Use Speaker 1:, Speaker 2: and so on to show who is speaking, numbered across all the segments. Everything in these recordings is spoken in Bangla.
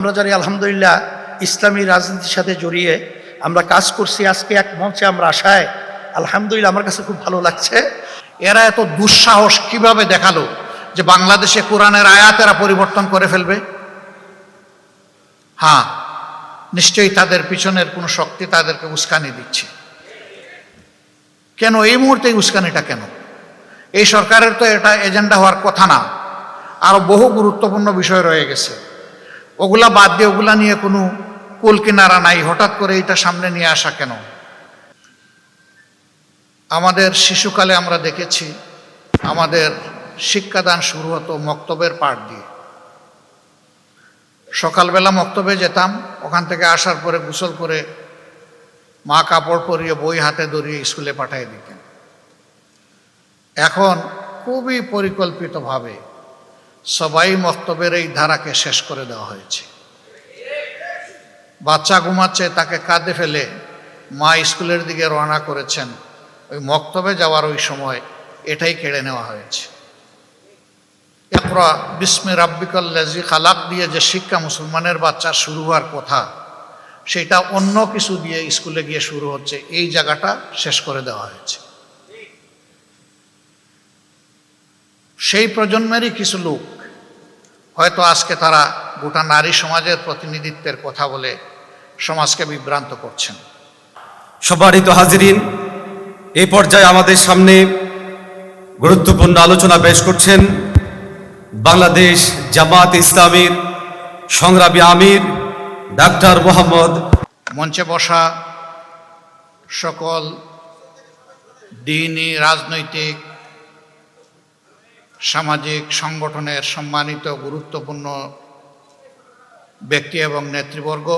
Speaker 1: আমরা জানি আলহামদুলিল্লাহ ইসলামী রাজনীতির সাথে জড়িয়ে আমরা কাজ করছি, আজকে এক মঞ্চে আমরা আশায় আলহামদুলিল্লাহ আমার কাছে খুব ভালো লাগছে।
Speaker 2: এরা এত দুঃসাহস কীভাবে দেখাল যে বাংলাদেশে কোরআনের আয়াত এরা পরিবর্তন করে ফেলবে? হ্যাঁ নিশ্চয়ই তাদের পিছনের কোনো শক্তি তাদেরকে উস্কানি দিচ্ছে। কেন এই মুহূর্তে উস্কানিটা কেন? এই সরকারের তো এটা এজেন্ডা হওয়ার কথা না। আরও বহু গুরুত্বপূর্ণ বিষয় রয়ে গেছে। ওগুলা বাদ দিয়ে ওগুলা নিয়ে কোনো কুল কিনারা নাই। হঠাৎ করে এটা সামনে নিয়ে আসা কেন? আমাদের শিশুকালে আমরা দেখেছি, আমাদের শিক্ষাদান শুরু হতো মক্তবের পাঠ দিয়ে। সকালবেলা মক্তবে যেতাম, ওখান থেকে আসার পরে গোসল করে মা কাপড় পরিয়ে বই হাতে ধরিয়ে স্কুলে পাঠিয়ে দিতেন। এখন খুবই পরিকল্পিতভাবে সবাই মক্তবের এই ধারাকে শেষ করে দেওয়া হয়েছে। বাচ্চা ঘুমাচ্ছে, তাকে কাঁদে ফেলে মা স্কুলের দিকে রওনা করেছেন। ওই মক্তবে যাওয়ার ওই সময় এটাই কেড়ে নেওয়া হয়েছে। একরা বিস্মে রাব্বিকাল্লাজি খালাক দিয়ে যে শিক্ষা মুসলমানের বাচ্চার শুরু হওয়ার কথা, সেটা অন্য কিছু দিয়ে স্কুলে গিয়ে শুরু হচ্ছে। এই জায়গাটা শেষ করে দেওয়া হয়েছে। সেই প্রজন্মেরই কিছু লোক হয়তো আজকে তারা গোটা নারী সমাজের প্রতিনিধিত্বের কথা বলে সমাজকে বিভ্রান্ত করছেন।
Speaker 3: সবারই তো হাজিরিন এই পর্যায়ে আমাদের সামনে গুরুত্বপূর্ণ আলোচনা পেশ করছেন বাংলাদেশ জামাত ইসলামীর সংগ্রামী আমির ডাক্তার মোহাম্মদ
Speaker 2: মঞ্চে বসা সকল দিনই রাজনৈতিক সামাজিক সংগঠনের সম্মানিত গুরুত্বপূর্ণ ব্যক্তি এবং নেতৃবর্গ।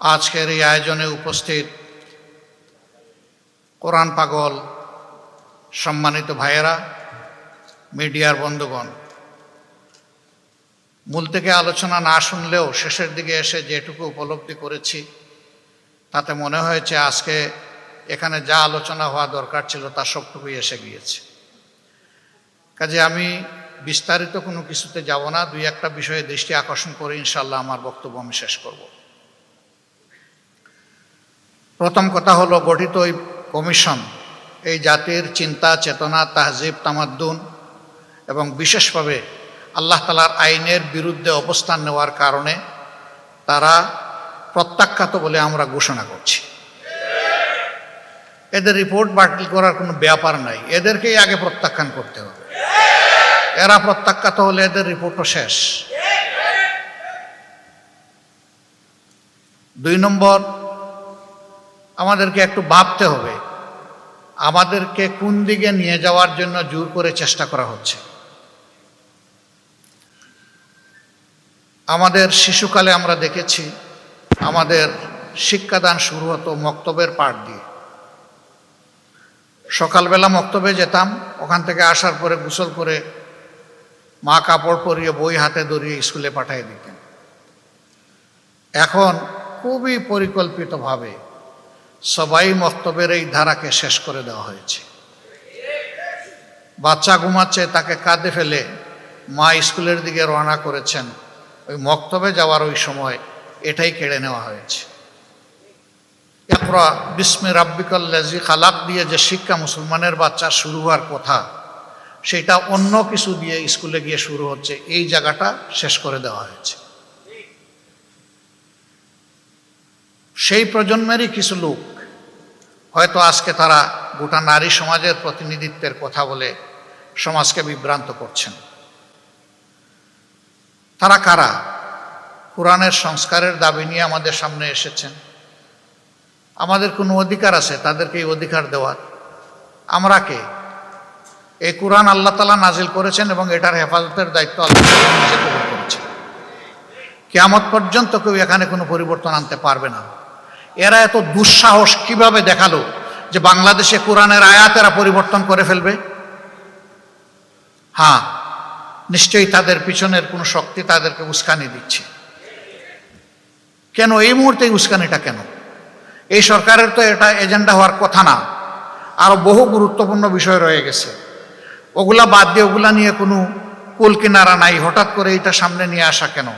Speaker 2: আজকের এই আয়োজনে উপস্থিত কোরআন পাগল সম্মানিত ভাইয়েরা, মিডিয়ার বন্ধুগণ। মূল থেকে আলোচনা না শুনলেও শেষের দিকে এসে যেটুকু উপলব্ধি করেছি, তাতে মনে হয়েছে আজকে এখানে যা আলোচনা হওয়া দরকার ছিল তা সবটুকুই এসে গিয়েছে। কাজে আমি বিস্তারিত কোনো কিছুতে যাব না, দুই একটা বিষয়ে দৃষ্টি আকর্ষণ করে ইনশাল্লাহ আমার বক্তব্য আমি শেষ করব। প্রথম কথা হলো গঠিত ওই কমিশন, এই জাতির চিন্তা, চেতনা, তাহজিব, তামাদ্দুন এবং বিশেষভাবে আল্লাহ তালার আইনের বিরুদ্ধে অবস্থান নেওয়ার কারণে তারা প্রত্যাখ্যাত বলে আমরা ঘোষণা করছি। এদের রিপোর্ট বাতিল করার কোনো ব্যাপার নাই, এদেরকেই আগে প্রত্যাখ্যান করতে হবে। এরা প্রত্যাখ্যাত হলে এদের রিপোর্টও শেষ। দুই নম্বর, আমাদেরকে একটু ভাবতে হবে, আমাদেরকে কোন দিকে নিয়ে যাওয়ার জন্য জোর করে চেষ্টা করা হচ্ছে। আমাদের শিশুকালে আমরা দেখেছি, আমাদের শিক্ষাদান শুরু হতো মক্তবের পাঠ দিয়ে। সকালবেলা মক্তবে যেতাম, ওখান থেকে আসার পরে গোসল করে মা কাপড় পরিয়ে বই হাতে ধরিয়ে স্কুলে পাঠিয়ে দিতেন। এখন খুবই পরিকল্পিতভাবে সবাই মক্তবের এই ধারাকে শেষ করে দেওয়া হয়েছে। বাচ্চা ঘুমাচ্ছে, তাকে কাঁদে ফেলে মা স্কুলের দিকে রওনা করেছেন। ওই মক্তবে যাওয়ার ওই সময় এটাই কেড়ে নেওয়া হয়েছে। একরা বিস্মে রাব্বিকাল্লাজি খালাক দিয়ে যে শিক্ষা মুসলমানের বাচ্চা শুরু হওয়ার কথা সেটা অন্য কিছু দিয়ে স্কুলে গিয়ে শুরু হচ্ছে। এই জায়গাটা শেষ করে দেওয়া হয়েছে। সেই প্রজন্মেরই কিছু লোক, হয়তো আজকে তারা গোটা নারী সমাজের প্রতিনিধিত্বের কথা বলে সমাজকে বিভ্রান্ত করছেন। তারা কারা? কোরআনের সংস্কারের দাবি নিয়ে আমাদের সামনে এসেছেন। আমাদের কোনো অধিকার আছে? তাদেরকে এই অধিকার দেওয়ার। আমরা কে? এই কোরআন আল্লাহ তালা নাজিল করেছেন এবং এটার হেফাজতের দায়িত্ব আল্লাহ নিজে কবুল কেয়ামত পর্যন্ত কেউ এখানে কোনো পরিবর্তন আনতে পারবে না। এরা এত দুঃসাহস কীভাবে দেখাল যে বাংলাদেশে কোরআনের আয়াত এরা পরিবর্তন করে ফেলবে? হ্যাঁ নিশ্চয়ই তাদের পিছনের কোনো শক্তি তাদেরকে উস্কানি দিচ্ছে। কেন এই মুহূর্তে উস্কানিটা কেন? এই সরকারের তো এটা এজেন্ডা হওয়ার কথা না। আরও বহু গুরুত্বপূর্ণ বিষয় রয়ে গেছে। ওগুলা বাদ দিয়ে ওগুলা নিয়ে কোনো কুল কিনারা নাই। হঠাৎ করে এটা সামনে নিয়ে আসা কেন?